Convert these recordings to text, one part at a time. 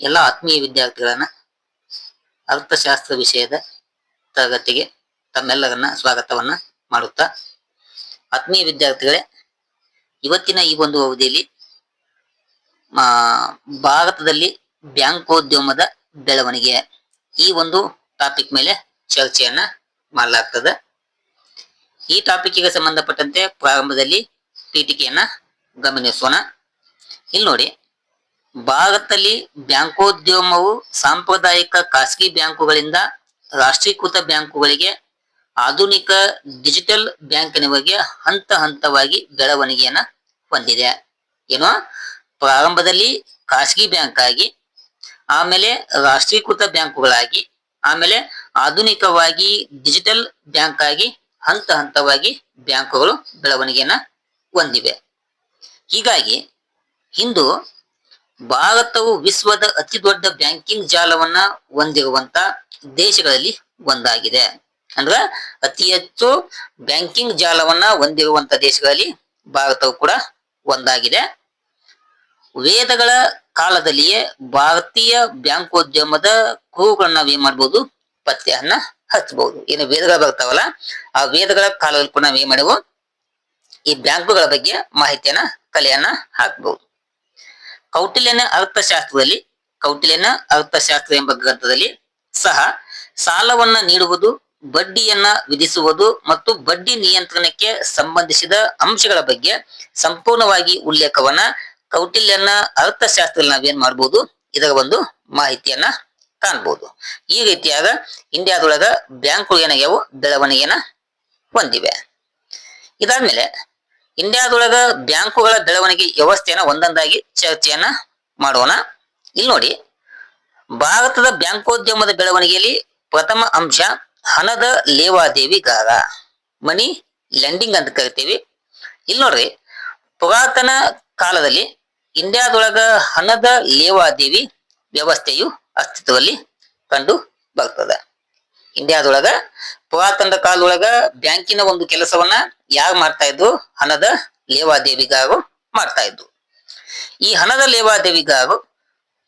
ಎಲ್ಲ ಆತ್ಮೀಯ ವಿದ್ಯಾರ್ಥಿಗಳನ್ನ ಅರ್ಥಶಾಸ್ತ್ರ ವಿಷಯದ ತರಗತಿಗೆ ತಮ್ಮೆಲ್ಲರನ್ನ ಸ್ವಾಗತವನ್ನ ಮಾಡುತ್ತಾ. ಆತ್ಮೀಯ ವಿದ್ಯಾರ್ಥಿಗಳೇ, ಇವತ್ತಿನ ಈ ಒಂದು ಅವಧಿಯಲ್ಲಿ ಭಾರತದಲ್ಲಿ ಬ್ಯಾಂಕೋದ್ಯಮದ ಬೆಳವಣಿಗೆ ಈ ಒಂದು ಟಾಪಿಕ್ ಮೇಲೆ ಚರ್ಚೆಯನ್ನ ಮಾಡಲಾಗ್ತದೆ. ಈ ಟಾಪಿಕ್ಗೆ ಸಂಬಂಧಪಟ್ಟಂತೆ ಪ್ರಾರಂಭದಲ್ಲಿ ಪೀಠಿಕೆಯನ್ನ ಗಮನಿಸೋಣ. ಇಲ್ಲಿ ನೋಡಿ ಭಾರತದಲ್ಲಿ ಬ್ಯಾಂಕೋದ್ಯಮವು ಸಾಂಪ್ರದಾಯಿಕ ಖಾಸಗಿ ಬ್ಯಾಂಕುಗಳಿಂದ ರಾಷ್ಟ್ರೀಕೃತ ಬ್ಯಾಂಕುಗಳಿಗೆ ಆಧುನಿಕ ಡಿಜಿಟಲ್ ಬ್ಯಾಂಕಿನವರೆಗೆ ಹಂತ ಹಂತವಾಗಿ ಬೆಳವಣಿಗೆಯನ್ನ ಹೊಂದಿದೆ. ಏನು? ಪ್ರಾರಂಭದಲ್ಲಿ ಖಾಸಗಿ ಬ್ಯಾಂಕ್ ಆಗಿ ಆಮೇಲೆ ರಾಷ್ಟ್ರೀಕೃತ ಬ್ಯಾಂಕುಗಳಾಗಿ, ಆಮೇಲೆ ಆಧುನಿಕವಾಗಿ ಡಿಜಿಟಲ್ ಬ್ಯಾಂಕ್ ಆಗಿ ಹಂತ ಹಂತವಾಗಿ ಬ್ಯಾಂಕುಗಳು ಬೆಳವಣಿಗೆಯನ್ನ ಹೊಂದಿವೆ. ಹೀಗಾಗಿ ಇಂದು ಭಾರತವು ವಿಶ್ವದ ಅತಿ ದೊಡ್ಡ ಬ್ಯಾಂಕಿಂಗ್ ಜಾಲವನ್ನ ಹೊಂದಿರುವಂತ ದೇಶಗಳಲ್ಲಿ ಒಂದಾಗಿದೆ. ಅಂದ್ರ ಅತಿ ಹೆಚ್ಚು ಬ್ಯಾಂಕಿಂಗ್ ಜಾಲವನ್ನ ಹೊಂದಿರುವಂತ ದೇಶಗಳಲ್ಲಿ ಭಾರತವು ಕೂಡ ಒಂದಾಗಿದೆ. ವೇದಗಳ ಕಾಲದಲ್ಲಿಯೇ ಭಾರತೀಯ ಬ್ಯಾಂಕೋದ್ಯಮದ ಕೂಗಳನ್ನ ನಾವೇನ್ ಮಾಡ್ಬೋದು, ಪತ್ತೆಯನ್ನ ಹಚ್ಚಬಹುದು. ಏನು ವೇದಗಳು ಬರ್ತಾವಲ್ಲ, ಆ ವೇದಗಳ ಕಾಲದಲ್ಲಿ ಕೂಡ ನಾವೇನ್ ಮಾಡಬಹುದು ಈ ಬ್ಯಾಂಕುಗಳ ಬಗ್ಗೆ ಮಾಹಿತಿಯನ್ನ ಕಲೆಯನ್ನ ಹಾಕಬಹುದು ಕೌಟಿಲ್ಯನ ಅರ್ಥಶಾಸ್ತ್ರದಲ್ಲಿ ಕೌಟಿಲ್ಯನ ಅರ್ಥಶಾಸ್ತ್ರ ಎಂಬ ಗ್ರಂಥದಲ್ಲಿ ಸಹ ಸಾಲವನ್ನ ನೀಡುವುದು, ಬಡ್ಡಿಯನ್ನ ವಿಧಿಸುವುದು ಮತ್ತು ಬಡ್ಡಿ ನಿಯಂತ್ರಣಕ್ಕೆ ಸಂಬಂಧಿಸಿದ ಅಂಶಗಳ ಬಗ್ಗೆ ಸಂಪೂರ್ಣವಾಗಿ ಉಲ್ಲೇಖವನ್ನ ಕೌಟಿಲ್ಯನ ಅರ್ಥಶಾಸ್ತ್ರದಲ್ಲಿ ನಾವೇನ್ ಮಾಡ್ಬೋದು? ಇದರ ಒಂದು ಮಾಹಿತಿಯನ್ನ ಕಾಣ್ಬೋದು. ಈ ರೀತಿಯಾದ ಇಂಡಿಯಾದೊಳಗ ಬ್ಯಾಂಕ್ಗಳು ಏನಾಗ್ಯಾವು? ಬೆಳವಣಿಗೆಯನ್ನ ಹೊಂದಿವೆ. ಇದಾದ್ಮೇಲೆ ಇಂಡಿಯಾದೊಳಗ ಬ್ಯಾಂಕುಗಳ ಬೆಳವಣಿಗೆ ವ್ಯವಸ್ಥೆಯನ್ನ ಒಂದೊಂದಾಗಿ ಚರ್ಚೆಯನ್ನ ಮಾಡೋಣ. ಇಲ್ಲಿ ನೋಡಿ, ಭಾರತದ ಬ್ಯಾಂಕೋದ್ಯಮದ ಬೆಳವಣಿಗೆಯಲ್ಲಿ ಪ್ರಥಮ ಅಂಶ ಹಣದ ಲೇವಾದೇವಿಗಾರ ಮನಿ ಲೆಂಡಿಂಗ್ ಅಂತ ಕರಿತೀವಿ. ಇಲ್ಲಿ ನೋಡ್ರಿ, ಪುರಾತನ ಕಾಲದಲ್ಲಿ ಇಂಡಿಯಾದೊಳಗ ಹಣದ ಲೇವಾದೇವಿ ವ್ಯವಸ್ಥೆಯು ಅಸ್ತಿತ್ವದಲ್ಲಿ ಕಂಡು ಬರ್ತದ. ಇಂಡಿಯಾದೊಳಗ ಪುರಾತನ ಕಾಲದೊಳಗ ಬ್ಯಾಂಕಿನ ಒಂದು ಕೆಲಸವನ್ನ ಯಾರು ಮಾಡ್ತಾ ಇದ್ರು ಹಣದ ಲೇವಾದೇವಿಗಾರು ಮಾಡ್ತಾ ಇದ್ರು ಈ ಹಣದ ಲೇವಾದೇವಿಗಾರು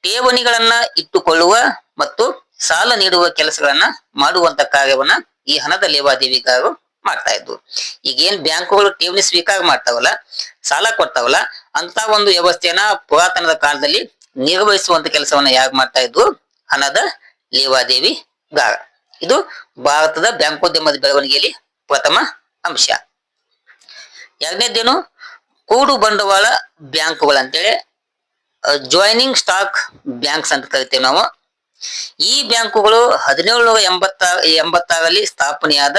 ಠೇವಣಿಗಳನ್ನ ಇಟ್ಟುಕೊಳ್ಳುವ ಮತ್ತು ಸಾಲ ನೀಡುವ ಕೆಲಸಗಳನ್ನ ಮಾಡುವಂತ ಕಾರ್ಯವನ್ನ ಈ ಹಣದ ಲೇವಾದೇವಿಗಾರು ಮಾಡ್ತಾ ಇದ್ರು ಈಗ ಏನ್ ಬ್ಯಾಂಕುಗಳು ಠೇವಣಿ ಸ್ವೀಕಾರ ಮಾಡ್ತಾವಲ್ಲ, ಸಾಲ ಕೊಡ್ತಾವಲ್ಲ, ಅಂತ ಒಂದು ವ್ಯವಸ್ಥೆಯನ್ನ ಪುರಾತನದ ಕಾಲದಲ್ಲಿ ನಿರ್ವಹಿಸುವಂತ ಕೆಲಸವನ್ನ ಯಾರು ಮಾಡ್ತಾ ಇದ್ರು ಹಣದ ಲೇವಾದೇವಿಗಾರ. ಇದು ಭಾರತದ ಬ್ಯಾಂಕೋದ್ಯಮದ ಬೆಳವಣಿಗೆಯಲ್ಲಿ ಪ್ರಥಮ ಅಂಶ. ಎರಡನೇದೇನು? ಕೂಡು ಬಂಡವಾಳ ಬ್ಯಾಂಕುಗಳು ಅಂತೇಳಿ ಜಾಯ್ನಿಂಗ್ ಸ್ಟಾಕ್ ಬ್ಯಾಂಕ್ಸ್ ಅಂತ ಕರಿತೇವೆ ನಾವು. ಈ ಬ್ಯಾಂಕುಗಳು ಹದಿನೇಳು ಎಂಬತ್ತ ಎಂಬತ್ತಾರಲ್ಲಿ ಸ್ಥಾಪನೆಯಾದ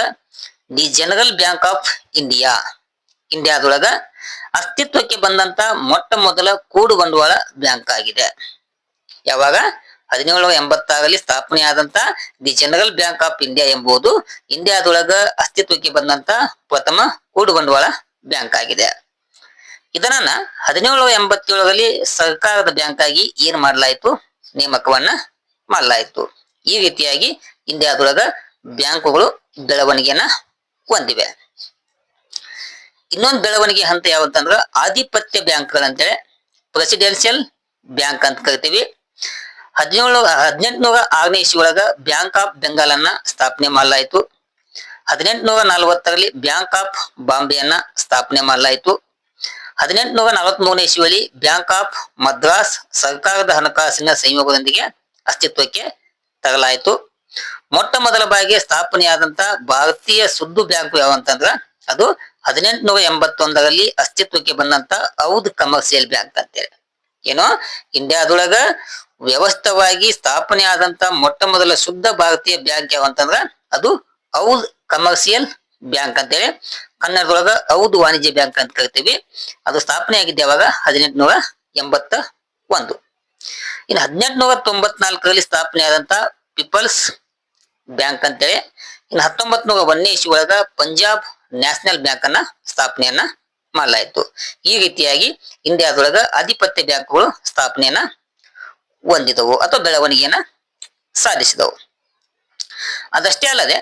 the general bank of India. ಇಂಡಿಯಾದೊಳಗ ಅಸ್ತಿತ್ವಕ್ಕೆ ಬಂದಂತ ಮೊಟ್ಟ ಮೊದಲ ಕೂಡು ಬಂಡವಾಳ ಬ್ಯಾಂಕ್ ಆಗಿದೆ. ಯಾವಾಗ? ಹದಿನೇಳು ಎಂಬತ್ತಾರಲ್ಲಿ ಸ್ಥಾಪನೆಯಾದಂತ the general bank of India ಎಂಬುದು ಇಂಡಿಯಾದೊಳಗ ಅಸ್ತಿತ್ವಕ್ಕೆ ಬಂದಂತ ಪ್ರಥಮ ಕೂಡು ಬಂಡವಾಳ ಬ್ಯಾಂಕ್ ಆಗಿದೆ. ಇದನ್ನ ಹದಿನೇಳು ಎಂಬತ್ತೇಳರಲ್ಲಿ ಸರ್ಕಾರದ ಬ್ಯಾಂಕ್ ಆಗಿ ಏನ್ ಮಾಡಲಾಯಿತು? ನೇಮಕವನ್ನ ಮಾಡಲಾಯಿತು. ಈ ರೀತಿಯಾಗಿ ಇಂಡಿಯಾದೊಳಗ ಬ್ಯಾಂಕುಗಳು ಬೆಳವಣಿಗೆಯನ್ನ ಹೊಂದಿವೆ. ಇನ್ನೊಂದು ಬೆಳವಣಿಗೆ ಹಂತ ಯಾವಂತಂದ್ರ ಆಧಿಪತ್ಯ ಬ್ಯಾಂಕ್ಗಳಂತೇಳಿ ಪ್ರೆಸಿಡೆನ್ಷಿಯಲ್ ಬ್ಯಾಂಕ್ ಅಂತ ಕರಿತೀವಿ. ಹದಿನೇಳು, ಹದಿನೆಂಟುನೂರ ಆರನೇ ಇಸ್ವಿಯೊಳಗ ಬ್ಯಾಂಕ್ ಆಫ್ ಬೆಂಗಾಲ್ ಅನ್ನ ಸ್ಥಾಪನೆ ಮಾಡಲಾಯಿತು. ಹದಿನೆಂಟುನೂರ ನಲವತ್ತರಲ್ಲಿ ಬ್ಯಾಂಕ್ ಆಫ್ ಬಾಂಬೆಯನ್ನ ಸ್ಥಾಪನೆ ಮಾಡಲಾಯಿತು. ಹದಿನೆಂಟುನೂರ ನಲವತ್ತ್ ಮೂರನೇ ಇಸ್ವಿಯಲ್ಲಿ ಬ್ಯಾಂಕ್ ಆಫ್ ಮದ್ರಾಸ್ ಸರ್ಕಾರದ ಹಣಕಾಸಿನ ಸಂಯೋಗದೊಂದಿಗೆ ಅಸ್ತಿತ್ವಕ್ಕೆ ತರಲಾಯಿತು. ಮೊಟ್ಟ ಮೊದಲ ಬಾರಿಗೆ ಸ್ಥಾಪನೆಯಾದಂತ ಭಾರತೀಯ ಸುದ್ದು ಬ್ಯಾಂಕ್ ಯಾವಂತಂದ್ರ ಅದು ಹದಿನೆಂಟುನೂರ ಎಂಬತ್ತೊಂದರಲ್ಲಿ ಅಸ್ತಿತ್ವಕ್ಕೆ ಬಂದಂತ ಔದ್ ಕಮರ್ಷಿಯಲ್ ಬ್ಯಾಂಕ್ ಅಂತೇಳಿ. ಏನೋ ಇಂಡಿಯಾದೊಳಗ ವ್ಯವಸ್ಥಿತವಾಗಿ ಸ್ಥಾಪನೆ ಆದಂತ ಮೊಟ್ಟ ಮೊದಲ ಶುದ್ಧ ಭಾರತೀಯ ಬ್ಯಾಂಕ್ ಯಾವ ಅಂತಂದ್ರ ಅದು ಔದ್ ಕಮರ್ಷಿಯಲ್ ಬ್ಯಾಂಕ್ ಅಂತೇಳಿ. ಕನ್ನಡದೊಳಗ ಔದ್ ವಾಣಿಜ್ಯ ಬ್ಯಾಂಕ್ ಅಂತ ಕರಿತೀವಿ. ಅದು ಸ್ಥಾಪನೆ ಆಗಿದ್ದೆ ಯಾವಾಗ? ಹದಿನೆಂಟುನೂರ ಎಂಬತ್ತ ಒಂದು ಇನ್ನು ಹದಿನೆಂಟುನೂರ ತೊಂಬತ್ನಾಲ್ಕರಲ್ಲಿ ಸ್ಥಾಪನೆ ಆದಂತ ಪೀಪಲ್ಸ್ ಬ್ಯಾಂಕ್ ಅಂತೇಳಿ. ಇನ್ನು ಹತ್ತೊಂಬತ್ ನೂರ ಒಂದನೇ ಒಳಗ ಪಂಜಾಬ್ ನ್ಯಾಷನಲ್ ಬ್ಯಾಂಕ್ ಅನ್ನ ಸ್ಥಾಪನೆಯನ್ನ ಮಾಡಲಾಯಿತು. ಈ ರೀತಿಯಾಗಿ ಇಂಡಿಯಾದೊಳಗ ಆಧಿಪತ್ಯ ಬ್ಯಾಂಕ್ಗಳು ಸ್ಥಾಪನೆಯನ್ನ ಹೊಂದಿದವು ಅಥವಾ ಬೆಳವಣಿಗೆಯನ್ನ ಸಾಧಿಸಿದವು. ಅದಷ್ಟೇ ಅಲ್ಲದೆ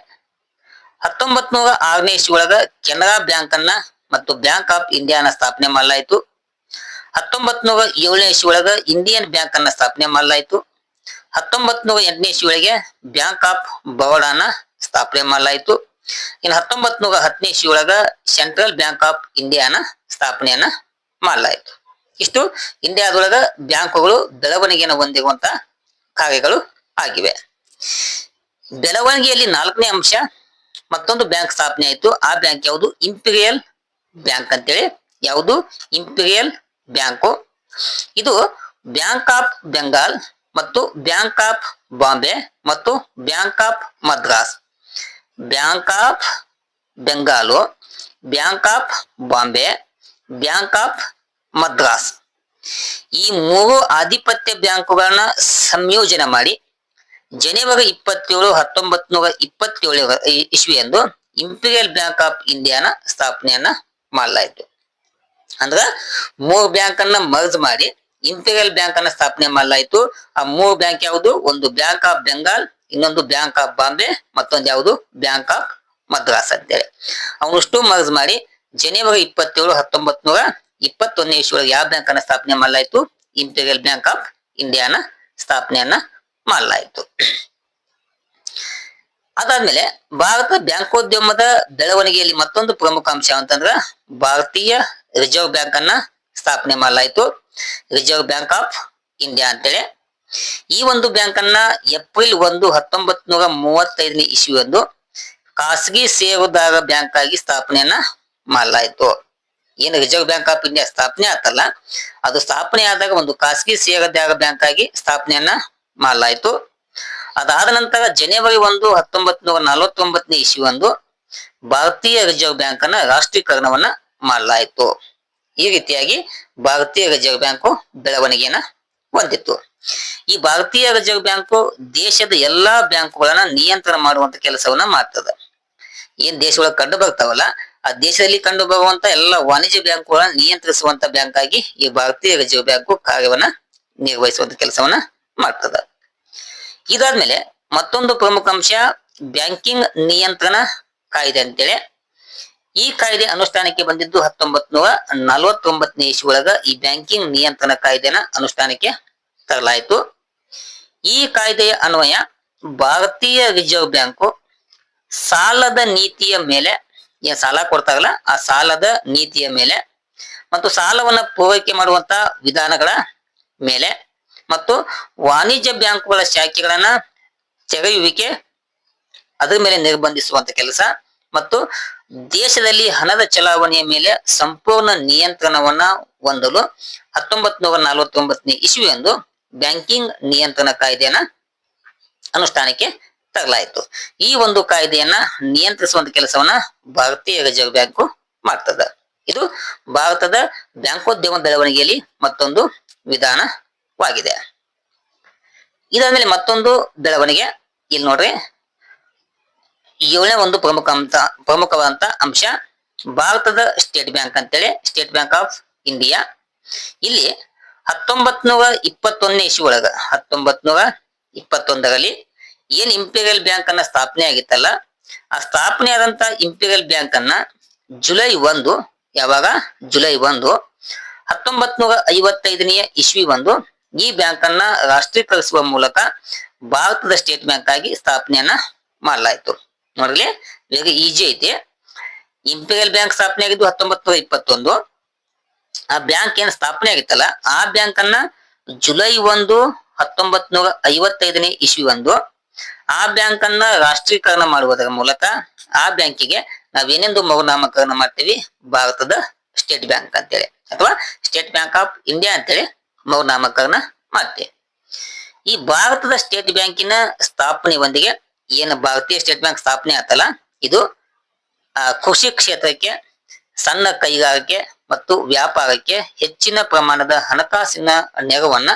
ಹತ್ತೊಂಬತ್ ನೂರ ಆರನೇ ಇಸ್ವಿಯೊಳಗ ಕೆನರಾ ಬ್ಯಾಂಕ್ ಅನ್ನ ಮತ್ತು ಬ್ಯಾಂಕ್ ಆಫ್ ಇಂಡಿಯಾನ ಸ್ಥಾಪನೆ ಮಾಡಲಾಯಿತು. ಹತ್ತೊಂಬತ್ ನೂರ ಏಳನೇ ಇಸ್ವಿಯೊಳಗ ಇಂಡಿಯನ್ ಬ್ಯಾಂಕ್ ಅನ್ನ ಸ್ಥಾಪನೆ ಮಾಡಲಾಯಿತು. ಹತ್ತೊಂಬತ್ ನೂರ ಎಂಟನೇ ಇಸ್ವಿಯೊಳಗೆ ಬ್ಯಾಂಕ್ ಆಫ್ ಬರೋಡಾನ ಸ್ಥಾಪನೆ ಮಾಡಲಾಯಿತು. ಇನ್ನು ಹತ್ತೊಂಬತ್ ನೂರ ಹತ್ತನೇ ಇಸ್ವಿಯೊಳಗ ಸೆಂಟ್ರಲ್ ಬ್ಯಾಂಕ್ ಆಫ್ ಇಂಡಿಯಾನ ಸ್ಥಾಪನೆಯನ್ನ ಮಾಡಲಾಯಿತು. ಇಷ್ಟು ಇಂಡಿಯಾದೊಳಗ ಬ್ಯಾಂಕುಗಳು ಬೆಳವಣಿಗೆಯನ್ನು ಹೊಂದಿರುವಂತ ಕಾರ್ಯಗಳು ಆಗಿವೆ. ಬೆಳವಣಿಗೆಯಲ್ಲಿ ನಾಲ್ಕನೇ ಅಂಶ ಮತ್ತೊಂದು ಬ್ಯಾಂಕ್ ಸ್ಥಾಪನೆ ಆಯಿತು. ಆ ಬ್ಯಾಂಕ್ ಯಾವುದು? ಇಂಪೀರಿಯಲ್ ಬ್ಯಾಂಕ್ ಅಂತೇಳಿ ಯಾವುದು? Imperial bank. ಇದು ಬ್ಯಾಂಕ್ ಆಫ್ ಬೆಂಗಾಲ್ ಮತ್ತು ಬ್ಯಾಂಕ್ ಆಫ್ ಬಾಂಬೆ ಮತ್ತು bank of Madras. Bank of Bengal, bank of Bombay, bank of Madras. ಈ ಮೂರು ಆಧಿಪತ್ಯ ಬ್ಯಾಂಕುಗಳನ್ನ ಸಂಯೋಜನೆ ಮಾಡಿ ಜನವರಿ ಇಪ್ಪತ್ತೇಳು ಹತ್ತೊಂಬತ್ ನೂರ ಇಪ್ಪತ್ತೇಳು ಇಸ್ವಿಯಂದು ಇಂಪೀರಿಯಲ್ ಬ್ಯಾಂಕ್ ಆಫ್ ಇಂಡಿಯಾನ ಸ್ಥಾಪನೆಯನ್ನ ಮಾಡಲಾಯಿತು. ಅಂದ್ರ ಮೂರು ಬ್ಯಾಂಕ್ ಅನ್ನ ಮರ್ಜ್ ಮಾಡಿ ಇಂಪೀರಿಯಲ್ ಬ್ಯಾಂಕ್ ಅನ್ನ ಸ್ಥಾಪನೆ ಮಾಡಲಾಯಿತು. ಆ ಮೂರು ಬ್ಯಾಂಕ್ ಯಾವುದು? ಒಂದು ಬ್ಯಾಂಕ್ ಆಫ್ ಬೆಂಗಾಲ್, ಇನ್ನೊಂದು ಬ್ಯಾಂಕ್ ಆಫ್ ಬಾಂಬೆ, ಮತ್ತೊಂದು ಯಾವುದು? ಬ್ಯಾಂಕ್ ಆಫ್ ಮದ್ರಾಸ್ ಅಂತೇಳಿ. ಅವನಷ್ಟು ಮರ್ಜ್ ಮಾಡಿ ಜನವರಿ ಇಪ್ಪತ್ತೇಳು ಹತ್ತೊಂಬತ್ ನೂರ ಇಪ್ಪತ್ತೊಂದನೇ ಇಸ್ವಿಯೊಳಗೆ ಯಾವ ಬ್ಯಾಂಕ್ ಅನ್ನ ಸ್ಥಾಪನೆ ಮಾಡಲಾಯಿತು? ಇಂಪೀರಿಯಲ್ ಬ್ಯಾಂಕ್ ಆಫ್ ಇಂಡಿಯಾನ ಸ್ಥಾಪನೆಯನ್ನ ಮಾಡಲಾಯಿತು. ಅದಾದ್ಮೇಲೆ ಭಾರತ ಬ್ಯಾಂಕೋದ್ಯಮದ ಬೆಳವಣಿಗೆಯಲ್ಲಿ ಮತ್ತೊಂದು ಪ್ರಮುಖ ಅಂಶ ಅಂತಂದ್ರ ಭಾರತೀಯ ರಿಸರ್ವ್ ಬ್ಯಾಂಕ್ ಅನ್ನ ಸ್ಥಾಪನೆ ಮಾಡಲಾಯಿತು. ರಿಸರ್ವ್ ಬ್ಯಾಂಕ್ ಆಫ್ ಇಂಡಿಯಾ ಅಂತೇಳಿ. ಈ ಒಂದು ಬ್ಯಾಂಕ್ ಅನ್ನ ಏಪ್ರಿಲ್ ಒಂದು ಹತ್ತೊಂಬತ್ ನೂರ ಮೂವತ್ತೈದನೇ ಇಸ್ವಿಯಂದು ಖಾಸಗಿ ಸೇವಾದಾರ ಬ್ಯಾಂಕ್ ಆಗಿ ಸ್ಥಾಪನೆಯನ್ನ ಮಾಡಲಾಯಿತು. ಏನು ರಿಸರ್ವ್ ಬ್ಯಾಂಕ್ ಆಫ್ ಇಂಡಿಯಾ ಸ್ಥಾಪನೆ ಆತಲ್ಲ, ಅದು ಸ್ಥಾಪನೆ ಆದಾಗ ಒಂದು ಖಾಸಗಿ ಸೇವಾದ್ಯಾಗ ಬ್ಯಾಂಕ್ ಆಗಿ ಸ್ಥಾಪನೆಯನ್ನ ಮಾಡಲಾಯಿತು. ಅದಾದ ನಂತರ ಜನವರಿ ಒಂದು ಹತ್ತೊಂಬತ್ ನೂರ ನಲವತ್ತೊಂಬತ್ತನೇ ಇಸ್ವಿಯಂದು ಭಾರತೀಯ ರಿಸರ್ವ್ ಬ್ಯಾಂಕ್ ಅನ್ನ ರಾಷ್ಟ್ರೀಕರಣವನ್ನ ಮಾಡಲಾಯಿತು. ಈ ರೀತಿಯಾಗಿ ಭಾರತೀಯ ರಿಸರ್ವ್ ಬ್ಯಾಂಕು ಬೆಳವಣಿಗೆಯನ್ನ ಹೊಂದಿತ್ತು. ಈ ಭಾರತೀಯ ರಿಸರ್ವ್ ಬ್ಯಾಂಕು ದೇಶದ ಎಲ್ಲಾ ಬ್ಯಾಂಕುಗಳನ್ನ ನಿಯಂತ್ರಣ ಮಾಡುವಂತ ಕೆಲಸವನ್ನ ಮಾಡ್ತದೆ. ಏನ್ ದೇಶಗಳ ಕಂಡು ಬರ್ತಾವಲ್ಲ ಆ ದೇಶದಲ್ಲಿ ಕಂಡು ಬರುವಂತ ಎಲ್ಲ ವಾಣಿಜ್ಯ ಬ್ಯಾಂಕುಗಳನ್ನ ನಿಯಂತ್ರಿಸುವಂತ ಬ್ಯಾಂಕ್ ಆಗಿ ಈ ಭಾರತೀಯ ರಿಸರ್ವ್ ಬ್ಯಾಂಕ್ ಕಾರ್ಯವನ್ನ ನಿರ್ವಹಿಸುವಂತ ಕೆಲಸವನ್ನ ಮಾಡ್ತದ. ಇದಾದ್ಮೇಲೆ ಮತ್ತೊಂದು ಪ್ರಮುಖ ಅಂಶ ಬ್ಯಾಂಕಿಂಗ್ ನಿಯಂತ್ರಣ ಕಾಯ್ದೆ ಅಂತೇಳಿ. ಈ ಕಾಯ್ದೆ ಅನುಷ್ಠಾನಕ್ಕೆ ಬಂದಿದ್ದು ಹತ್ತೊಂಬತ್ ನೂರ ನಲವತ್ತೊಂಬತ್ತನೇ ಒಳಗ ಈ ಬ್ಯಾಂಕಿಂಗ್ ನಿಯಂತ್ರಣ ಕಾಯ್ದೆನ ಅನುಷ್ಠಾನಕ್ಕೆ ತರಲಾಯಿತು. ಈ ಕಾಯ್ದೆಯ ಅನ್ವಯ ಭಾರತೀಯ ರಿಸರ್ವ್ ಬ್ಯಾಂಕು ಸಾಲದ ನೀತಿಯ ಮೇಲೆ ಏನ್ ಸಾಲ ಕೊಡ್ತಾರಲ್ಲ ಆ ಸಾಲದ ನೀತಿಯ ಮೇಲೆ ಮತ್ತು ಸಾಲವನ್ನ ಪೂರೈಕೆ ಮಾಡುವಂತ ವಿಧಾನಗಳ ಮೇಲೆ ಮತ್ತು ವಾಣಿಜ್ಯ ಬ್ಯಾಂಕುಗಳ ಶಾಖೆಗಳನ್ನ ತೆರೆಯುವಿಕೆ ಅದರ ಮೇಲೆ ನಿರ್ಬಂಧಿಸುವಂತ ಕೆಲಸ ಮತ್ತು ದೇಶದಲ್ಲಿ ಹಣದ ಚಲಾವಣೆಯ ಮೇಲೆ ಸಂಪೂರ್ಣ ನಿಯಂತ್ರಣವನ್ನ ಹೊಂದಲು ಹತ್ತೊಂಬತ್ ನೂರ ನಲವತ್ತೊಂಬತ್ತನೇ ಇಸ್ವಿಯೊಂದು ಬ್ಯಾಂಕಿಂಗ್ ನಿಯಂತ್ರಣ ಕಾಯ್ದೆಯನ್ನ ಅನುಷ್ಠಾನಕ್ಕೆ ತರಲಾಯಿತು ಈ ಒಂದು ಕಾಯ್ದೆಯನ್ನ ನಿಯಂತ್ರಿಸುವಂತ ಕೆಲಸವನ್ನ ಭಾರತೀಯ ರಿಸರ್ವ್ ಬ್ಯಾಂಕು ಮಾಡ್ತದ. ಇದು ಭಾರತದ ಬ್ಯಾಂಕೋದ್ಯಮ ಬೆಳವಣಿಗೆಯಲ್ಲಿ ಮತ್ತೊಂದು ವಿಧಾನವಾಗಿದೆ. ಇದಾದ್ಮೇಲೆ ಮತ್ತೊಂದು ಬೆಳವಣಿಗೆ. ಇಲ್ಲಿ ನೋಡ್ರಿ. ಏಳನೇ ಒಂದು ಪ್ರಮುಖ ಅಂತ ಪ್ರಮುಖವಾದಂತ ಅಂಶ ಭಾರತದ ಸ್ಟೇಟ್ ಬ್ಯಾಂಕ್ ಅಂತೇಳಿ, ಸ್ಟೇಟ್ ಬ್ಯಾಂಕ್ ಆಫ್ ಇಂಡಿಯಾ. ಇಲ್ಲಿ ಹತ್ತೊಂಬತ್ ನೂರ ಇಪ್ಪತ್ತೊಂದನೇ ಇಸ್ವಿ ಒಳಗ ಹತ್ತೊಂಬತ್ ನೂರ ಇಪ್ಪತ್ತೊಂದರಲ್ಲಿ ಏನ್ ಇಂಪೀರಿಯಲ್ ಬ್ಯಾಂಕ್ ಅನ್ನ ಸ್ಥಾಪನೆ ಆಗಿತ್ತಲ್ಲ, ಆ ಸ್ಥಾಪನೆ ಆದಂತ ಇಂಪೀರಿಯಲ್ ಬ್ಯಾಂಕ್ ಅನ್ನ ಜುಲೈ ಒಂದು, ಯಾವಾಗ? ಜುಲೈ ಒಂದು. ಹತ್ತೊಂಬತ್ ನೂರ ಐವತ್ತೈದನೆಯ ಇಸ್ವಿ ಒಂದು ಈ ಬ್ಯಾಂಕ್ ಅನ್ನ ರಾಷ್ಟ್ರೀಕರಿಸುವ ಮೂಲಕ ಭಾರತದ ಸ್ಟೇಟ್ ಬ್ಯಾಂಕ್ ಆಗಿ ಸ್ಥಾಪನೆಯನ್ನ ಮಾಡಲಾಯಿತು. ನೋಡ್ರಿ ವೆರಿ ಈಜಿ ಐತಿ. ಇಂಪೀರಿಯಲ್ ಬ್ಯಾಂಕ್ ಸ್ಥಾಪನೆ ಆಗಿದ್ದು ಹತ್ತೊಂಬತ್ ನೂರ ಇಪ್ಪತ್ತೊಂದು ಆ ಬ್ಯಾಂಕ್ ಏನ್ ಸ್ಥಾಪನೆ ಆಗಿತ್ತಲ್ಲ, ಆ ಬ್ಯಾಂಕ್ ಅನ್ನ ಜುಲೈ ಒಂದು ಹತ್ತೊಂಬತ್ ನೂರ ಐವತ್ತೈದನೇ ಇಸ್ವಿ ಒಂದು. ಆ ಬ್ಯಾಂಕ್ ಅನ್ನ ರಾಷ್ಟ್ರೀಕರಣ ಮಾಡುವುದರ ಮೂಲಕ ಆ ಬ್ಯಾಂಕಿಗೆ ನಾವೇನೆಂದು ಮೌನಾಮಕರಣ ಮಾಡ್ತೀವಿ? ಭಾರತದ ಸ್ಟೇಟ್ ಬ್ಯಾಂಕ್ ಅಂತೇಳಿ. ಅಥವಾ ಸ್ಟೇಟ್ ಬ್ಯಾಂಕ್ ಆಫ್ ಇಂಡಿಯಾ ಅಂತೇಳಿ ಮೌನಾಮಕರಣ ಮಾಡ್ತೀವಿ. ಈ ಭಾರತದ ಸ್ಟೇಟ್ ಬ್ಯಾಂಕಿನ ಸ್ಥಾಪನೆಯೊಂದಿಗೆ ಏನು ಭಾರತೀಯ ಸ್ಟೇಟ್ ಬ್ಯಾಂಕ್ ಸ್ಥಾಪನೆ ಆತಲ್ಲ? ಇದು ಕೃಷಿ ಕ್ಷೇತ್ರಕ್ಕೆ, ಸಣ್ಣ ಕೈಗಾರಿಕೆ ಮತ್ತು ವ್ಯಾಪಾರಕ್ಕೆ ಹೆಚ್ಚಿನ ಪ್ರಮಾಣದ ಹಣಕಾಸಿನ ನೆರವನ್ನ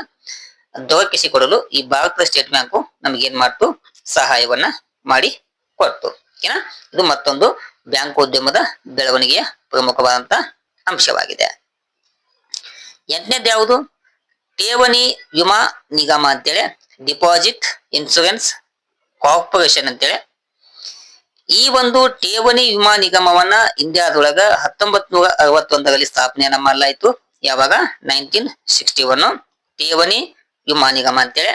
ದೊರಕಿಸಿಕೊಡಲು ಈ ಭಾರತದ ಸ್ಟೇಟ್ ಬ್ಯಾಂಕು ಏನ್ ಮಾಡ್ತು? ಸಹಾಯವನ್ನ ಮಾಡಿ ಕೊಡ್ತು. ಓಕೆನಾ ಇದು ಮತ್ತೊಂದು ಬ್ಯಾಂಕ್ ಉದ್ಯಮದ ಬೆಳವಣಿಗೆಯ ಪ್ರಮುಖವಾದಂತ ಅಂಶವಾಗಿದೆ. ಎಂಟನೇದು ಯಾವುದು? ಠೇವಣಿ ವಿಮಾ ನಿಗಮ ಅಂತೇಳಿ, ಡಿಪಾಸಿಟ್ ಇನ್ಶೂರೆನ್ಸ್ ಕಾರ್ಪೊರೇಷನ್ ಅಂತೇಳಿ. ಈ ಒಂದು ಠೇವಣಿ ವಿಮಾ ನಿಗಮವನ್ನ ಇಂಡಿಯಾದೊಳಗ ಹತ್ತೊಂಬತ್ ನೂರ ಅರವತ್ತೊಂದರಲ್ಲಿ ಸ್ಥಾಪನೆಯನ್ನ ಮಾಡಲಾಯಿತು. ಯಾವಾಗ? Nineteen sixty one. ಠೇವಣಿ ವಿಮಾ ನಿಗಮ ಅಂತೇಳಿ.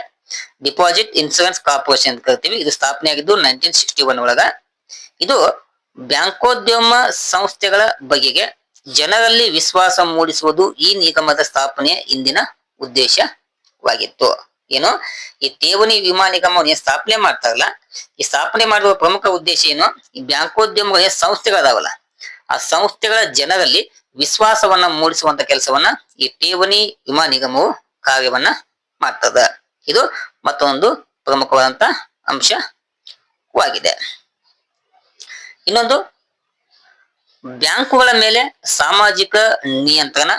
ಡಿಪಾಸಿಟ್ ಇನ್ಶೂರೆನ್ಸ್ ಕಾರ್ಪೊರೇಷನ್ ಅಂತ ಕರಿತೀವಿ. ಇದು ಸ್ಥಾಪನೆ ಆಗಿದ್ದು ನೈನ್ಟೀನ್ ಸಿಕ್ಸ್ಟಿ ಒನ್ ಒಳಗ. ಇದು ಬ್ಯಾಂಕೋದ್ಯಮ ಸಂಸ್ಥೆಗಳ ಬಗೆಗೆ ಜನರಲ್ಲಿ ವಿಶ್ವಾಸ ಮೂಡಿಸುವುದು ಈ ನಿಗಮದ ಸ್ಥಾಪನೆಯ ಇಂದಿನ ಉದ್ದೇಶವಾಗಿತ್ತು. ಏನು? ಈ ಠೇವಣಿ ವಿಮಾ ನಿಗಮವನ್ನು ಸ್ಥಾಪನೆ ಮಾಡ್ತಾರಲ್ಲ, ಈ ಸ್ಥಾಪನೆ ಮಾಡುವ ಪ್ರಮುಖ ಉದ್ದೇಶ ಏನು? ಈ ಬ್ಯಾಂಕೋದ್ಯಮ ಸಂಸ್ಥೆಗಳದಾವಲ್ಲ. ಆ ಸಂಸ್ಥೆಗಳ ಜನರಲ್ಲಿ ವಿಶ್ವಾಸವನ್ನ ಮೂಡಿಸುವಂತ ಕೆಲಸವನ್ನ ಈ ಠೇವಣಿ ವಿಮಾ ನಿಗಮವು ಕಾರ್ಯವನ್ನ ಮಾಡ್ತದ. ಇದು ಮತ್ತೊಂದು ಪ್ರಮುಖವಾದಂತ ಅಂಶವಾಗಿದೆ ಇನ್ನೊಂದು, ಬ್ಯಾಂಕುಗಳ ಮೇಲೆ ಸಾಮಾಜಿಕ ನಿಯಂತ್ರಣ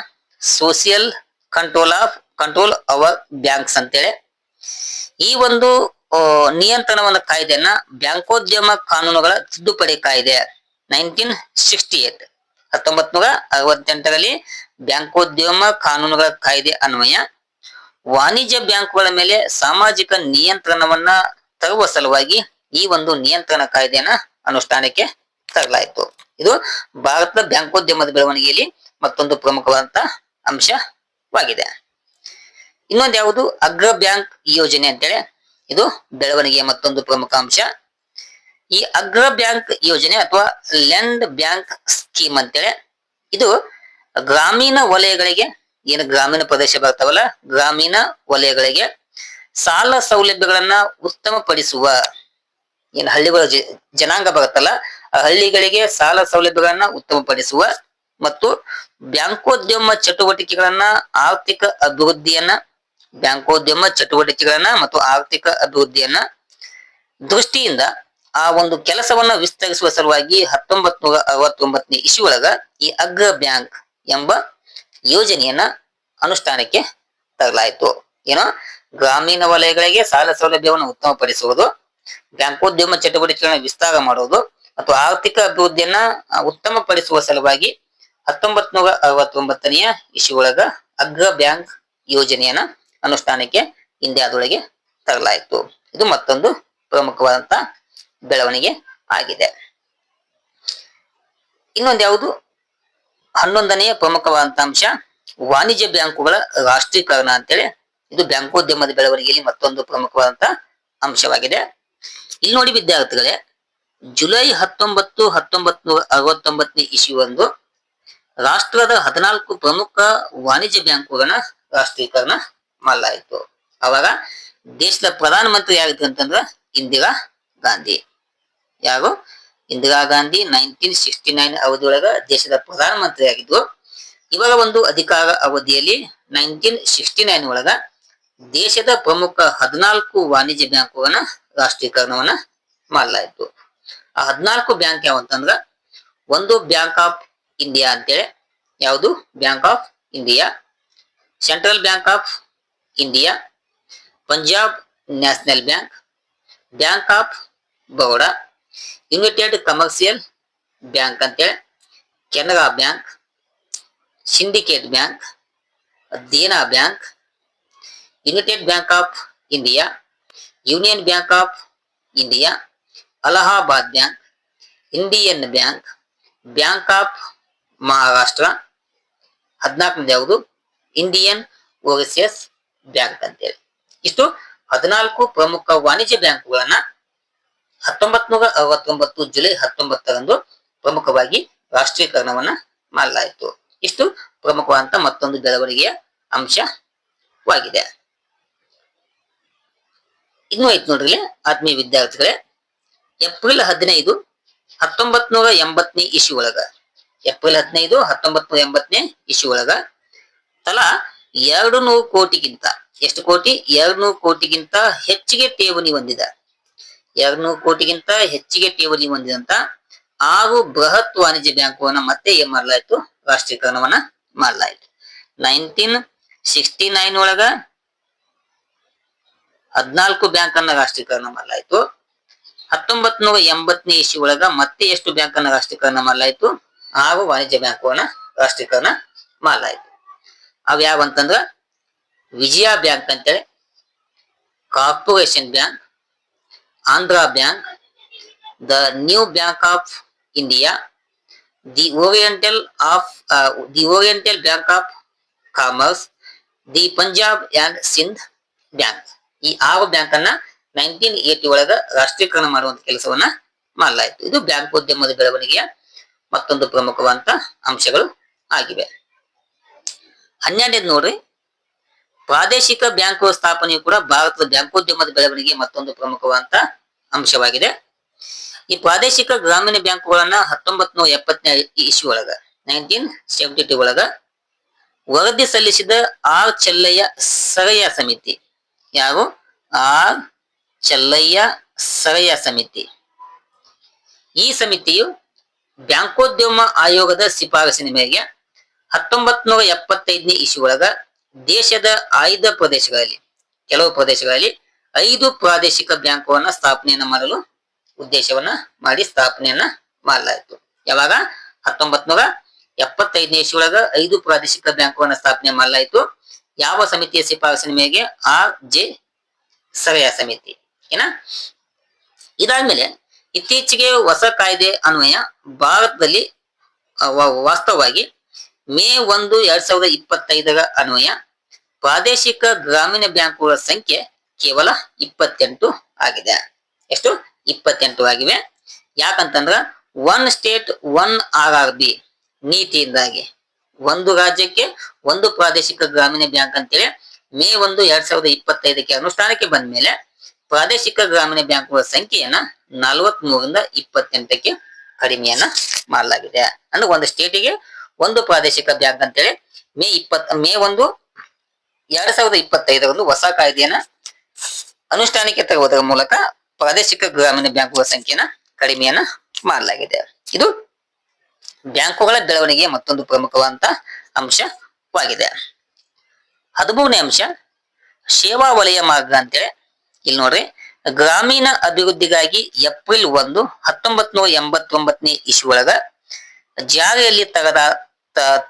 social control of control our banks ಅಂತೇಳಿ. ಈ ಒಂದು ನಿಯಂತ್ರಣವನ್ನ ಕಾಯ್ದೆಯನ್ನ ಬ್ಯಾಂಕೋದ್ಯಮ ಕಾನೂನುಗಳ ತಿದ್ದುಪಡಿ ಕಾಯ್ದೆ ನೈನ್ಟೀನ್ ಸಿಕ್ಸ್ಟಿ ಏಟ್ ಹತ್ತೊಂಬತ್ ನೂರ ಅರವತ್ತೆಂಟರಲ್ಲಿ ಬ್ಯಾಂಕೋದ್ಯಮ ಕಾನೂನುಗಳ ಕಾಯ್ದೆ ಅನ್ವಯ ವಾಣಿಜ್ಯ ಬ್ಯಾಂಕುಗಳ ಮೇಲೆ ಸಾಮಾಜಿಕ ನಿಯಂತ್ರಣವನ್ನ ತರುವ ಸಲುವಾಗಿ ಈ ಒಂದು ನಿಯಂತ್ರಣ ಕಾಯ್ದೆಯನ್ನ ಅನುಷ್ಠಾನಕ್ಕೆ ತರಲಾಯಿತು. ಇದು ಭಾರತದ ಬ್ಯಾಂಕೋದ್ಯಮದ ಬೆಳವಣಿಗೆಯಲ್ಲಿ ಮತ್ತೊಂದು ಪ್ರಮುಖವಾದಂತ ಅಂಶವಾಗಿದೆ. ಇನ್ನೊಂದು ಯಾವುದು? ಅಗ್ರ ಬ್ಯಾಂಕ್ ಯೋಜನೆ ಅಂತೇಳಿ. ಇದು ಬೆಳವಣಿಗೆಯ ಮತ್ತೊಂದು ಪ್ರಮುಖ ಅಂಶ. ಈ ಅಗ್ರ ಬ್ಯಾಂಕ್ ಯೋಜನೆ ಅಥವಾ ಲೆಂಡ್ ಬ್ಯಾಂಕ್ ಸ್ಕೀಮ್ ಅಂತೇಳಿ. ಇದು ಗ್ರಾಮೀಣ ವಲಯಗಳಿಗೆ ಏನು ಗ್ರಾಮೀಣ ಪ್ರದೇಶ ಬರ್ತಾವಲ್ಲ, ಗ್ರಾಮೀಣ ವಲಯಗಳಿಗೆ ಸಾಲ ಸೌಲಭ್ಯಗಳನ್ನ ಉತ್ತಮಪಡಿಸುವ ಏನು ಹಳ್ಳಿಗಳ ಜನಾಂಗ ಬರುತ್ತಲ್ಲ, ಆ ಹಳ್ಳಿಗಳಿಗೆ ಸಾಲ ಸೌಲಭ್ಯಗಳನ್ನ ಉತ್ತಮಪಡಿಸುವ ಮತ್ತು ಬ್ಯಾಂಕೋದ್ಯಮ ಚಟುವಟಿಕೆಗಳನ್ನ ಆರ್ಥಿಕ ಅಭಿವೃದ್ಧಿಯನ್ನ, ಬ್ಯಾಂಕೋದ್ಯಮ ಚಟುವಟಿಕೆಗಳನ್ನ ಮತ್ತು ಆರ್ಥಿಕ ಅಭಿವೃದ್ಧಿಯನ್ನ ದೃಷ್ಟಿಯಿಂದ ಆ ಒಂದು ಕೆಲಸವನ್ನ ವಿಸ್ತರಿಸುವ ಸಲುವಾಗಿ ಹತ್ತೊಂಬತ್ ನೂರ ಅರವತ್ತೊಂಬತ್ತನೇ ಒಳಗ ಈ ಅಗ್ರ ಬ್ಯಾಂಕ್ ಎಂಬ ಯೋಜನೆಯನ್ನ ಅನುಷ್ಠಾನಕ್ಕೆ ತರಲಾಯಿತು. ಏನೋ ಗ್ರಾಮೀಣ ವಲಯಗಳಿಗೆ ಸಾಲ ಸೌಲಭ್ಯವನ್ನು ಉತ್ತಮಪಡಿಸುವುದು, ಬ್ಯಾಂಕೋದ್ಯಮ ಚಟುವಟಿಕೆಗಳನ್ನು ವಿಸ್ತಾರ ಮಾಡುವುದು ಮತ್ತು ಆರ್ಥಿಕ ಅಭಿವೃದ್ಧಿಯನ್ನ ಉತ್ತಮಪಡಿಸುವ ಸಲುವಾಗಿ ಹತ್ತೊಂಬತ್ ನೂರ ಅರವತ್ತೊಂಬತ್ತನೆಯ ಇಶು ಒಳಗ ಅಗ್ರ ಬ್ಯಾಂಕ್ ಯೋಜನೆಯನ್ನ ಅನುಷ್ಠಾನಕ್ಕೆ ಇಂಡಿಯಾದೊಳಗೆ ತರಲಾಯಿತು. ಇದು ಮತ್ತೊಂದು ಪ್ರಮುಖವಾದಂತ ಬೆಳವಣಿಗೆ ಆಗಿದೆ. ಇನ್ನೊಂದು ಯಾವುದು? ಹನ್ನೊಂದನೆಯ ಪ್ರಮುಖವಾದಂತ ಅಂಶ ವಾಣಿಜ್ಯ ಬ್ಯಾಂಕುಗಳ ರಾಷ್ಟ್ರೀಕರಣ ಅಂತೇಳಿ ಇದು ಬ್ಯಾಂಕೋದ್ಯಮದ ಬೆಳವಣಿಗೆಯಲ್ಲಿ ಮತ್ತೊಂದು ಪ್ರಮುಖವಾದಂತ ಅಂಶವಾಗಿದೆ. ಇಲ್ಲಿ ನೋಡಿ ವಿದ್ಯಾರ್ಥಿಗಳೇ, ಜುಲೈ ಹತ್ತೊಂಬತ್ತು ಹತ್ತೊಂಬತ್ ನೂರ ಅರವತ್ತೊಂಬತ್ತನೇ ಇಸ್ವಿಯೊಂದು ರಾಷ್ಟ್ರದ ಹದಿನಾಲ್ಕು ಪ್ರಮುಖ ವಾಣಿಜ್ಯ ಬ್ಯಾಂಕುಗಳನ್ನ ರಾಷ್ಟ್ರೀಕರಣ ಮಾಡಲಾಯಿತು. ಅವಾಗ ದೇಶದ ಪ್ರಧಾನ ಮಂತ್ರಿ ಯಾರಿದ್ರು ಅಂತಂದ್ರ ಇಂದಿರಾ ಗಾಂಧಿ. ಯಾರು? Indira Gandhi nineteen sixty nine ಅವಧಿಯೊಳಗ ದೇಶದ ಪ್ರಧಾನ ಮಂತ್ರಿ ಆಗಿದ್ರು ಇವರ ಒಂದು ಅಧಿಕಾರ ಅವಧಿಯಲ್ಲಿ ನೈನ್ಟೀನ್ ಸಿಕ್ಸ್ಟಿ ನೈನ್ ಒಳಗ ದೇಶದ ಪ್ರಮುಖ ಹದಿನಾಲ್ಕು ವಾಣಿಜ್ಯ ಬ್ಯಾಂಕುಗಳನ್ನ ರಾಷ್ಟ್ರೀಕರಣವನ್ನ ಮಾಡಲಾಯಿತು. ಆ ಹದಿನಾಲ್ಕು ಬ್ಯಾಂಕ್ ಯಾವ ಅಂತಂದ್ರ ಒಂದು ಬ್ಯಾಂಕ್ ಆಫ್ ಇಂಡಿಯಾ ಅಂತೇಳಿ, ಯಾವುದು? Bank of India, central bank of India, Punjab national bank bank of Baroda united commercial bank ಅಂತೇಳಿ Canara bank syndicate bank Dena bank united bank of India union bank of India Allahabad bank Indian bank bank of Maharashtra ಹದಿನಾಲ್ಕನೇದು ಯಾವುದು Indian ಓವರ್ಸಿಯಸ್ bank ಅಂತೇಳಿ ಇಷ್ಟು ಹದಿನಾಲ್ಕು ಪ್ರಮುಖ ವಾಣಿಜ್ಯ ಬ್ಯಾಂಕುಗಳನ್ನ ಹತ್ತೊಂಬತ್ ನೂರ ಅರವತ್ತೊಂಬತ್ತು ಜುಲೈ ಹತ್ತೊಂಬತ್ತರಂದು ಪ್ರಮುಖವಾಗಿ ರಾಷ್ಟ್ರೀಕರಣವನ್ನ ಮಾಡಲಾಯಿತು. ಇಷ್ಟು ಪ್ರಮುಖವಾದಂತ ಮತ್ತೊಂದು ಬೆಳವಣಿಗೆಯ ಅಂಶವಾಗಿದೆ. ಇನ್ನು ಐತ್ ನೋಡ್ರಿ ಆತ್ಮೀಯ ವಿದ್ಯಾರ್ಥಿಗಳೇ, ಏಪ್ರಿಲ್ ಹದಿನೈದು ಹತ್ತೊಂಬತ್ ನೂರ ಎಂಬತ್ತನೇ ಇಸ್ವಿ ಒಳಗ, ಏಪ್ರಿಲ್ ಹದಿನೈದು ಹತ್ತೊಂಬತ್ ನೂರ ಎಂಬತ್ತನೇ ಇಸಿ ಒಳಗ ತಲಾ ಎರಡು ನೂರು ಕೋಟಿಗಿಂತ, ಎಷ್ಟು ಕೋಟಿ? ಎರಡು ನೂರು ಕೋಟಿಗಿಂತ ಹೆಚ್ಚಿಗೆ ಠೇವಣಿ ಹೊಂದಿದ ಎರಡು ನೂರು ಕೋಟಿಗಿಂತ ಹೆಚ್ಚಿಗೆ ಠೇವಣಿ ಹೊಂದಿದಂತ ಹಾಗೂ ಬೃಹತ್ ವಾಣಿಜ್ಯ ಬ್ಯಾಂಕುಗಳನ್ನ ಮತ್ತೆ ಏನ್ ಮಾಡಲಾಯ್ತು? ರಾಷ್ಟ್ರೀಕರಣವನ್ನ ಮಾಡಲಾಯಿತು. ನೈನ್ಟೀನ್ ಸಿಕ್ಸ್ಟಿ ನೈನ್ ಒಳಗ ಹದ್ನಾಲ್ಕು ಬ್ಯಾಂಕ್ ಅನ್ನ ರಾಷ್ಟ್ರೀಕರಣ ಮಾಡಲಾಯಿತು. ಹತ್ತೊಂಬತ್ ನೂರ ಎಂಬತ್ತನೇ ಇಸ್ವಿ ಒಳಗ ಮತ್ತೆ ಎಷ್ಟು ಬ್ಯಾಂಕ್ ಅನ್ನ ರಾಷ್ಟ್ರೀಕರಣ ಮಾಡಲಾಯಿತು? ಆರು ವಾಣಿಜ್ಯ ಬ್ಯಾಂಕುಗಳನ್ನ ರಾಷ್ಟ್ರೀಕರಣ ಮಾಡಲಾಯಿತು. ಅವ್ಯಾವಂತಂದ್ರ ವಿಜಯಾ ವಿಜಯ ಬ್ಯಾಂಕ್ ಅಂತೇಳಿ, corporation bank Andhra bank the new bank of India the oriental of the oriental bank of commerce the Punjab and Sindh bank ಈ ಆರು ಬ್ಯಾಂಕ್ ಅನ್ನ ನೈನ್ಟೀನ್ ಏಟಿ ಒಳಗ ರಾಷ್ಟ್ರೀಕರಣ ಮಾಡುವಂತ ಕೆಲಸವನ್ನ ಮಾಡಲಾಯಿತು. ಇದು ಬ್ಯಾಂಕ್ ಉದ್ಯಮದ ಬೆಳವಣಿಗೆಯ ಮತ್ತೊಂದು ಪ್ರಮುಖವಾದಂತ ಅಂಶಗಳು ಆಗಿವೆ. ಹನ್ನೆರಡನೇದು ನೋಡ್ರಿ. ಪ್ರಾದೇಶಿಕ ಬ್ಯಾಂಕ್ ಸ್ಥಾಪನೆಯು ಕೂಡ ಭಾರತದ ಬ್ಯಾಂಕೋದ್ಯಮದ ಬೆಳವಣಿಗೆ ಮತ್ತೊಂದು ಪ್ರಮುಖವಾದಂತ ಅಂಶವಾಗಿದೆ. ಈ ಪ್ರಾದೇಶಿಕ ಗ್ರಾಮೀಣ ಬ್ಯಾಂಕುಗಳನ್ನ ಹತ್ತೊಂಬತ್ ನೂರ ಎಪ್ಪತ್ತನೇ ಇಶ್ಯೂ ಒಳಗ ನೈನ್ಟೀನ್ ಸೆವೆಂಟಿ ಟೂ ಒಳಗ ವರದಿ ಸಲ್ಲಿಸಿದ ಆರ್ ಚೆಲ್ಲಯ್ಯ ಸರಯ ಸಮಿತಿ. ಯಾರು? ಆರ್ ಚೆಲ್ಲಯ್ಯ ಸರಯ ಸಮಿತಿ. ಈ ಸಮಿತಿಯು ಬ್ಯಾಂಕೋದ್ಯಮ ಆಯೋಗದ ಶಿಫಾರಸಿನ ಮೇರೆಗೆ ಹತ್ತೊಂಬತ್ ನೂರ ಎಪ್ಪತ್ತೈದನೇ ಒಳಗ ದೇಶದ ಆಯ್ದ ಪ್ರದೇಶಗಳಲ್ಲಿ, ಕೆಲವು ಪ್ರದೇಶಗಳಲ್ಲಿ ಐದು ಪ್ರಾದೇಶಿಕ ಬ್ಯಾಂಕುಗಳನ್ನ ಸ್ಥಾಪನೆಯನ್ನ ಮಾಡಲು ಉದ್ದೇಶವನ್ನ ಮಾಡಿ ಸ್ಥಾಪನೆಯನ್ನ ಮಾಡಲಾಯಿತು. ಯಾವಾಗ? ಹತ್ತೊಂಬತ್ ನೂರ ಎಪ್ಪತ್ತೈದನೇ ಇಸ್ವಿಯೊಳಗ ಐದು ಪ್ರಾದೇಶಿಕ ಬ್ಯಾಂಕುಗಳನ್ನ ಸ್ಥಾಪನೆ ಮಾಡಲಾಯಿತು. ಯಾವ ಸಮಿತಿಯ ಶಿಫಾರಸಿನ ಮೇರೆಗೆ? ಆರ್ ಜೆ ಸರಯ ಸಮಿತಿ. ಏನ? ಇದಾದ್ಮೇಲೆ ಇತ್ತೀಚೆಗೆ ಹೊಸ ಕಾಯ್ದೆ ಅನ್ವಯ ಭಾರತದಲ್ಲಿ ವಾಸ್ತವವಾಗಿ ಮೇ ಒಂದು ಎರಡ್ ಸಾವಿರದ ಇಪ್ಪತ್ತೈದರ ಅನ್ವಯ ಪ್ರಾದೇಶಿಕ ಗ್ರಾಮೀಣ ಬ್ಯಾಂಕುಗಳ ಸಂಖ್ಯೆ ಕೇವಲ ಇಪ್ಪತ್ತೆಂಟು ಆಗಿದೆ. ಎಷ್ಟು? ಇಪ್ಪತ್ತೆಂಟು ಆಗಿವೆ. ಯಾಕಂತಂದ್ರ one state one R R B ನೀತಿಯಿಂದಾಗಿ ಒಂದು ರಾಜ್ಯಕ್ಕೆ ಒಂದು ಪ್ರಾದೇಶಿಕ ಗ್ರಾಮೀಣ ಬ್ಯಾಂಕ್ ಅಂತೇಳಿ ಮೇ ಒಂದು ಎರಡ್ ಸಾವಿರದ ಇಪ್ಪತ್ತೈದಕ್ಕೆ ಅನುಷ್ಠಾನಕ್ಕೆ ಬಂದ ಮೇಲೆ ಪ್ರಾದೇಶಿಕ ಗ್ರಾಮೀಣ ಬ್ಯಾಂಕ್ಗಳ ಸಂಖ್ಯೆಯನ್ನ ನಲವತ್ ಮೂರಿಂದ ಇಪ್ಪತ್ತೆಂಟಕ್ಕೆ ಕಡಿಮೆಯನ್ನ ಮಾಡಲಾಗಿದೆ. ಅಂದ್ರೆ ಒಂದು ಸ್ಟೇಟಿಗೆ ಒಂದು ಪ್ರಾದೇಶಿಕ ಬ್ಯಾಂಕ್ ಅಂತೇಳಿ ಮೇ ಇಪ್ಪತ್ ಮೇ ಒಂದು ಎರಡ್ ಸಾವಿರದ ಇಪ್ಪತ್ತೈದರಂದು ಹೊಸ ಕಾಯ್ದೆಯನ್ನ ಅನುಷ್ಠಾನಕ್ಕೆ ತರುವುದರ ಮೂಲಕ ಪ್ರಾದೇಶಿಕ ಗ್ರಾಮೀಣ ಬ್ಯಾಂಕುಗಳ ಸಂಖ್ಯೆನ ಕಡಿಮೆಯನ್ನ ಮಾಡಲಾಗಿದೆ. ಇದು ಬ್ಯಾಂಕುಗಳ ಬೆಳವಣಿಗೆಯ ಮತ್ತೊಂದು ಪ್ರಮುಖವಾದಂತ ಅಂಶವಾಗಿದೆ. ಹದಿಮೂರನೇ ಅಂಶ, ಸೇವಾ ವಲಯ ಮಾರ್ಗ ಅಂತೇಳಿ. ಇಲ್ಲಿ ನೋಡ್ರಿ, ಗ್ರಾಮೀಣ ಅಭಿವೃದ್ಧಿಗಾಗಿ ಏಪ್ರಿಲ್ ಒಂದು ಹತ್ತೊಂಬತ್ ನೂರ ಎಂಬತ್ತೊಂಬತ್ತನೇ ಇಸ್ವಿ ಒಳಗ ಜಾರಿಯಲ್ಲಿ ತಗದ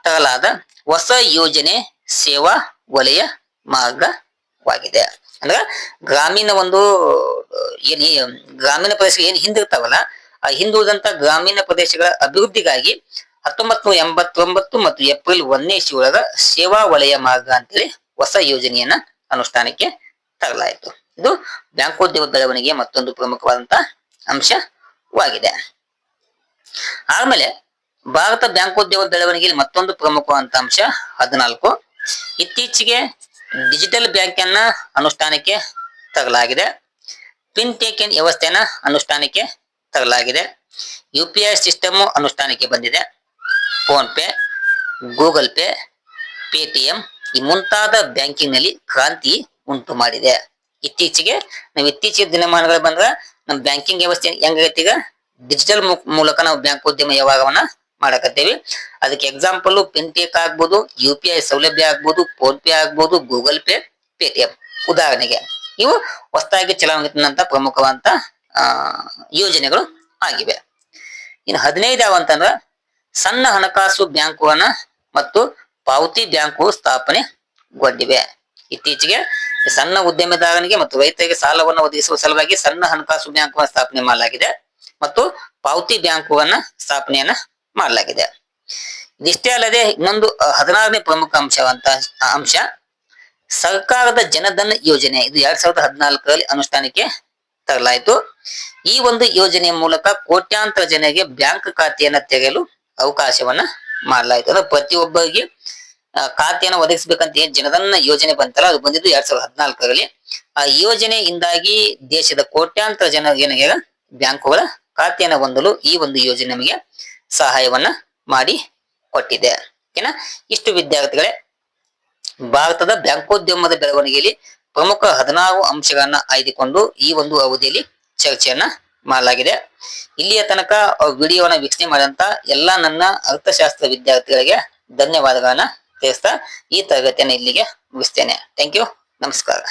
ತರಲಾದ ಹೊಸ ಯೋಜನೆ ಸೇವಾ ವಲಯ ಮಾರ್ಗವಾಗಿದೆ. ಅಂದ್ರ ಗ್ರಾಮೀಣ ಒಂದು, ಏನ್ ಗ್ರಾಮೀಣ ಪ್ರದೇಶ ಏನ್ ಹಿಂದಿರ್ತಾವಲ್ಲ ಆ ಹಿಂದುಳಿದಂತ ಗ್ರಾಮೀಣ ಪ್ರದೇಶಗಳ ಅಭಿವೃದ್ಧಿಗಾಗಿ ಹತ್ತೊಂಬತ್ ನೂರ ಎಂಬತ್ತೊಂಬತ್ತು ಮತ್ತು ಏಪ್ರಿಲ್ ಒಂದನೇ ಒಳಗ ಸೇವಾ ವಲಯ ಮಾರ್ಗ ಅಂತೇಳಿ ಹೊಸ ಯೋಜನೆಯನ್ನ ಅನುಷ್ಠಾನಕ್ಕೆ ತರಲಾಯಿತು. ಇದು ಬ್ಯಾಂಕೋದ್ಯೋಗ ಬೆಳವಣಿಗೆ ಮತ್ತೊಂದು ಪ್ರಮುಖವಾದಂತ ಅಂಶವಾಗಿದೆ. ಆಮೇಲೆ ಭಾರತ ಬ್ಯಾಂಕೋದ್ಯೋಗ ಬೆಳವಣಿಗೆಯಲ್ಲಿ ಮತ್ತೊಂದು ಪ್ರಮುಖವಾದಂತ ಅಂಶ ಹದಿನಾಲ್ಕು. ಇತ್ತೀಚೆಗೆ ಡಿಜಿಟಲ್ ಬ್ಯಾಂಕ್ ಅನ್ನ ಅನುಷ್ಠಾನಕ್ಕೆ ಪಿನ್ ಫಿನ್ಟೆಕ್ ವ್ಯವಸ್ಥೆಯನ್ನ ಅನುಷ್ಠಾನಕ್ಕೆ ತಗಲಾಗಿದೆ. ಯು ಪಿ ಐ ಸಿಸ್ಟಮ್ ಅನುಷ್ಠಾನಕ್ಕೆ ಬಂದಿದೆ. PhonePe Google pay Paytm ಈ ಮುಂತಾದ ಬ್ಯಾಂಕಿಂಗ್ನಲ್ಲಿ ಕ್ರಾಂತಿ ಉಂಟು ಮಾಡಿದೆ. ಇತ್ತೀಚೆಗೆ ನಾವು ಇತ್ತೀಚಿನ ದಿನಮಾನಗಳು ಬಂದ್ರೆ ನಮ್ಮ ಬ್ಯಾಂಕಿಂಗ್ ವ್ಯವಸ್ಥೆ ಹೆಂಗೈತಿ ಈಗ? ಡಿಜಿಟಲ್ ಮೂಲಕ ನಾವು ಬ್ಯಾಂಕ್ ಉದ್ಯಮ ವ್ಯವಹಾರವನ್ನ ಮಾಡಕತ್ತೇವಿ. ಅದಕ್ಕೆ ಎಕ್ಸಾಂಪಲ್ ಪಿನ್ಟೇಕ್ ಆಗ್ಬೋದು ಯು ಪಿ ಐ ಸೌಲಭ್ಯ ಆಗ್ಬೋದು ಫೋನ್ ಪೇ ಆಗ್ಬೋದು ಗೂಗಲ್ ಪೇ ಪೇಟಿಎಂ ಉದಾಹರಣೆಗೆ, ಇವು ಹೊಸದಾಗಿ ಚಲಾವಣೆಗೊಂಡಂತ ಪ್ರಮುಖವಾದಂತ, ಆ, ಯೋಜನೆಗಳು ಆಗಿವೆ. ಇನ್ನು ಹದಿನೈದು ಯಾವ ಅಂತಂದ್ರ ಸಣ್ಣ ಹಣಕಾಸು ಬ್ಯಾಂಕುಗಳನ್ನ ಮತ್ತು ಪಾವತಿ ಬ್ಯಾಂಕು ಸ್ಥಾಪನೆಗೊಂಡಿವೆ. ಇತ್ತೀಚೆಗೆ ಸಣ್ಣ ಉದ್ಯಮದಾರನಿಗೆ ಮತ್ತು ರೈತರಿಗೆ ಸಾಲವನ್ನು ಒದಗಿಸುವ ಸಲುವಾಗಿ ಸಣ್ಣ ಹಣಕಾಸು ಬ್ಯಾಂಕುಗಳನ್ನು ಸ್ಥಾಪನೆ ಮಾಡಲಾಗಿದೆ. ಮತ್ತು ಪಾವತಿ ಬ್ಯಾಂಕುಗಳನ್ನ ಸ್ಥಾಪನೆಯನ್ನ ಮಾಡಲಾಗಿದೆ. ಇದಿಷ್ಟೇ ಅಲ್ಲದೆ ಇನ್ನೊಂದು ಹದಿನಾರನೇ ಪ್ರಮುಖ ಅಂಶವಂತ ಅಂಶ, ಸರ್ಕಾರದ ಜನಧನ್ ಯೋಜನೆ. ಇದು ಎರಡ್ ಸಾವಿರದ ಹದಿನಾಲ್ಕರಲ್ಲಿ ಅನುಷ್ಠಾನಕ್ಕೆ ತರಲಾಯಿತು. ಈ ಒಂದು ಯೋಜನೆಯ ಮೂಲಕ ಕೋಟ್ಯಾಂತರ ಜನರಿಗೆ ಬ್ಯಾಂಕ್ ಖಾತೆಯನ್ನ ತೆರೆಯಲು ಅವಕಾಶವನ್ನ ಮಾಡಲಾಯಿತು. ಅಂದ್ರೆ ಪ್ರತಿಯೊಬ್ಬರಿಗೆ ಖಾತೆಯನ್ನು ಒದಗಿಸಬೇಕಂತ ಏನ್ ಜನಧನ್ ಯೋಜನೆ ಬಂತಲ್ಲ, ಅದು ಬಂದಿದ್ದು ಎರಡ್ ಸಾವಿರದ ಹದಿನಾಲ್ಕರಲ್ಲಿ. ಆ ಯೋಜನೆಯಿಂದಾಗಿ ದೇಶದ ಕೋಟ್ಯಾಂತರ ಜನರಿಗೆ ಬ್ಯಾಂಕುಗಳ ಖಾತೆಯನ್ನು ಹೊಂದಲು ಈ ಒಂದು ಯೋಜನೆ ನಮಗೆ ಸಹಾಯವನ್ನ ಮಾಡಿ ಕೊಟ್ಟಿದೆ. ಓಕೆನಾ? ಇಷ್ಟು ವಿದ್ಯಾರ್ಥಿಗಳೇ, ಭಾರತದ ಬ್ಯಾಂಕೋದ್ಯಮದ ಬೆಳವಣಿಗೆಯಲ್ಲಿ ಪ್ರಮುಖ ಹದಿನಾರು ಅಂಶಗಳನ್ನ ಆಯ್ದುಕೊಂಡು ಈ ಒಂದು ಅವಧಿಯಲ್ಲಿ ಚರ್ಚೆಯನ್ನ ಮಾಡಲಾಗಿದೆ. ಇಲ್ಲಿಯ ತನಕ ವಿಡಿಯೋನ ವೀಕ್ಷಣೆ ಮಾಡಿದಂತ ಎಲ್ಲಾ ನನ್ನ ಅರ್ಥಶಾಸ್ತ್ರ ವಿದ್ಯಾರ್ಥಿಗಳಿಗೆ ಧನ್ಯವಾದಗಳನ್ನ ತಿಳಿಸ್ತಾ ಈ ತರಗತಿಯನ್ನು ಇಲ್ಲಿಗೆ ಮುಗಿಸ್ತೇನೆ. ಥ್ಯಾಂಕ್ ಯು ನಮಸ್ಕಾರ.